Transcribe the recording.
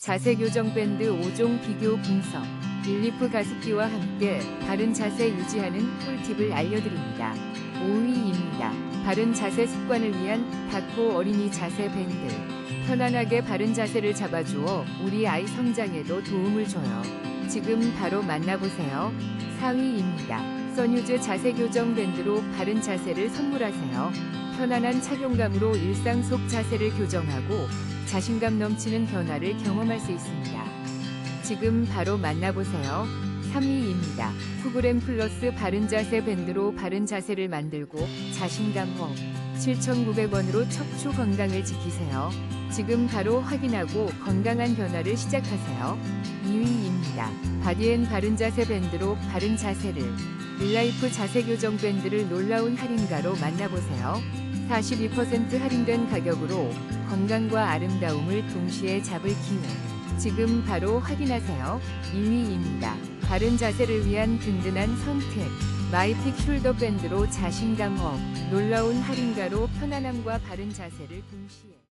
자세 교정 밴드 5종 비교 분석. 릴리프 가습기와 함께 바른 자세 유지하는 꿀팁을 알려드립니다. 5위입니다. 바른 자세 습관을 위한 닥고 어린이 자세 밴드. 편안하게 바른 자세를 잡아주어 우리 아이 성장에도 도움을 줘요. 지금 바로 만나보세요. 4위입니다. 써뉴즈 자세 교정 밴드로 바른 자세를 선물하세요. 편안한 착용감으로 일상 속 자세를 교정하고 자신감 넘치는 변화를 경험할 수 있습니다. 지금 바로 만나보세요. 3위입니다. 프그램 플러스 바른 자세 밴드로 바른 자세를 만들고 자신감 업. 7,900원으로 척추 건강을 지키세요. 지금 바로 확인하고 건강한 변화를 시작하세요. 2위입니다. 바디앤 바른 자세 밴드로 바른 자세를 릴라이프 자세 교정 밴드를 놀라운 할인가로 만나보세요. 42% 할인된 가격으로 건강과 아름다움을 동시에 잡을 기회. 지금 바로 확인하세요. 2위입니다. 바른 자세를 위한 든든한 선택. 마이픽 숄더 밴드로 자신감 업. 놀라운 할인가로 편안함과 바른 자세를 동시에.